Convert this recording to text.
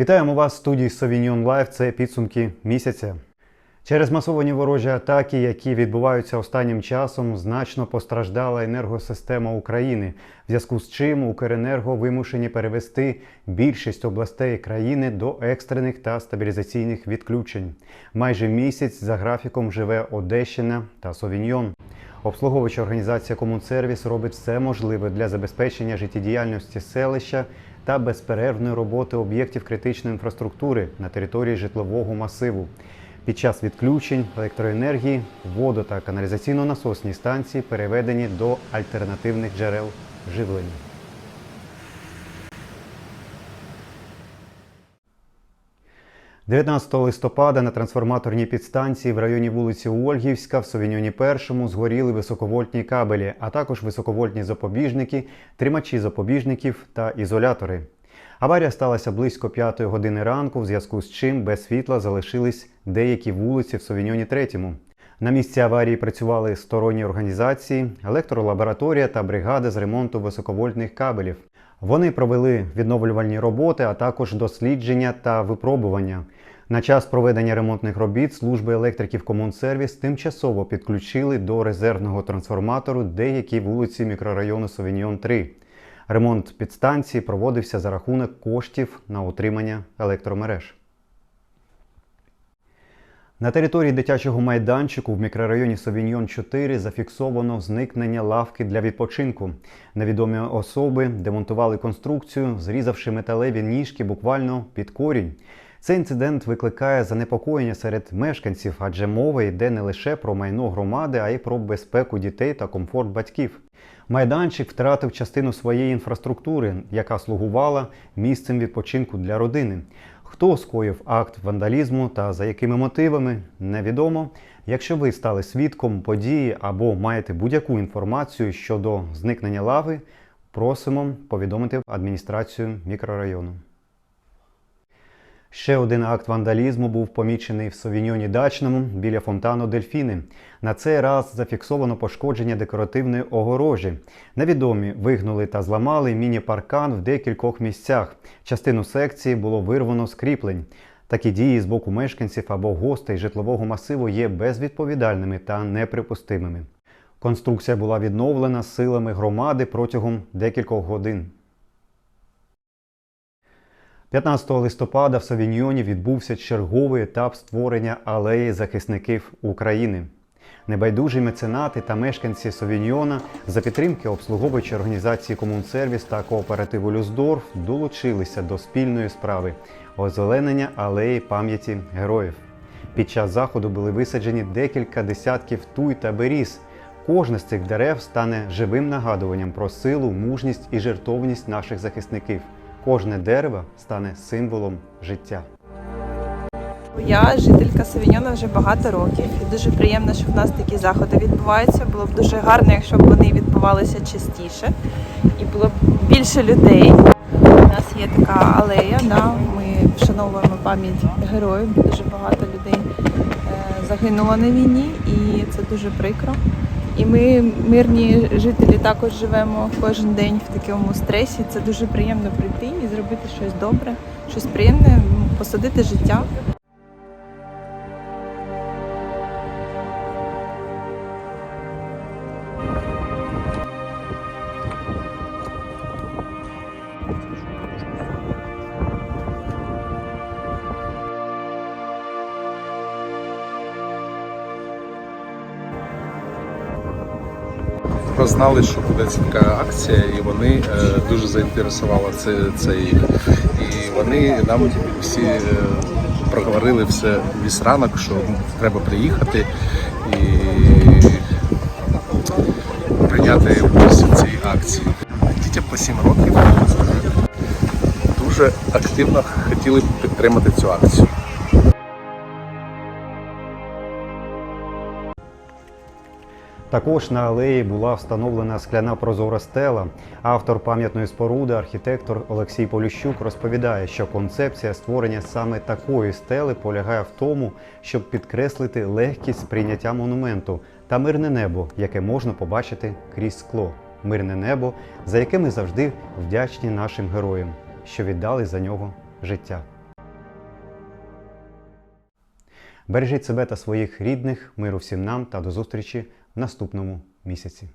Вітаємо вас в студії Sauvignon Live. Це підсумки місяця. Через масовані ворожі атаки, які відбуваються останнім часом, значно постраждала енергосистема України, в зв'язку з чим Укренерго вимушені перевести більшість областей країни до екстрених та стабілізаційних відключень. Майже місяць за графіком живе Одещина та Совіньйон. Обслуговуюча організація Комунсервіс робить все можливе для забезпечення життєдіяльності селища та безперервної роботи об'єктів критичної інфраструктури на території житлового масиву. Під час відключень електроенергії водо- та каналізаційно-насосні станції переведені до альтернативних джерел живлення. – 19 листопада на трансформаторній підстанції в районі вулиці Ольгівська в Совіньоні Першому згоріли високовольтні кабелі, а також високовольтні запобіжники, тримачі запобіжників та ізолятори. Аварія сталася близько 5 години ранку, в зв'язку з чим без світла залишились деякі вулиці в Совіньоні Третьому. На місці аварії працювали сторонні організації, електролабораторія та бригада з ремонту високовольтних кабелів. Вони провели відновлювальні роботи, а також дослідження та випробування. На час проведення ремонтних робіт служби електриків Комунсервіс тимчасово підключили до резервного трансформатору деякі вулиці мікрорайону Совіньйон 3. Ремонт підстанції проводився за рахунок коштів на утримання електромереж. На території дитячого майданчику в мікрорайоні Совіньйон 4 зафіксовано зникнення лавки для відпочинку. Невідомі особи демонтували конструкцію, зрізавши металеві ніжки буквально під корінь. Цей інцидент викликає занепокоєння серед мешканців, адже мова йде не лише про майно громади, а й про безпеку дітей та комфорт батьків. Майданчик втратив частину своєї інфраструктури, яка слугувала місцем відпочинку для родини. Хто скоїв акт вандалізму та за якими мотивами, невідомо. Якщо ви стали свідком події або маєте будь-яку інформацію щодо зникнення лави, просимо повідомити адміністрацію мікрорайону. Ще один акт вандалізму був помічений в Совіньйоні Дачному біля фонтану Дельфіни. На цей раз зафіксовано пошкодження декоративної огорожі. Невідомі вигнули та зламали міні-паркан в декількох місцях. Частину секції було вирвано з кріплень. Такі дії з боку мешканців або гостей житлового масиву є безвідповідальними та неприпустимими. Конструкція була відновлена силами громади протягом декількох годин. 15 листопада в Савіньйоні відбувся черговий етап створення алеї захисників України. Небайдужі меценати та мешканці Совіньйона за підтримки обслуговуючої організації Комунсервіс та кооперативу Люсдорф долучилися до спільної справи озеленення алеї пам'яті героїв. Під час заходу були висаджені декілька десятків туй та беріз. Кожне з цих дерев стане живим нагадуванням про силу, мужність і жертовність наших захисників. Кожне дерево стане символом життя. Я жителька Савіньона вже багато років. І дуже приємно, що в нас такі заходи відбуваються. Було б дуже гарно, якщо б вони відбувалися частіше і було б більше людей. У нас є така алея, да, ми вшановуємо пам'ять героїв. Дуже багато людей е, загинуло на війні, і це дуже прикро. І ми, мирні жителі, також живемо кожен день в такому стресі. Це дуже приємно прийти і зробити щось добре, щось приємне, посадити життя. Прознали, що буде така акція, і вони е, дуже заінтересували це, це їх. І вони нам всі е, проговорили все весь ранок, що треба приїхати і прийняти участь у цій акції. Дітям по 7 років дуже активно хотіли підтримати цю акцію. Також на алеї була встановлена скляна прозора стела. Автор пам'ятної споруди, архітектор Олексій Поліщук, розповідає, що концепція створення саме такої стели полягає в тому, щоб підкреслити легкість сприйняття монументу та мирне небо, яке можна побачити крізь скло. Мирне небо, за яке ми завжди вдячні нашим героям, що віддали за нього життя. Бережіть себе та своїх рідних, миру всім нам та до зустрічі наступному місяці.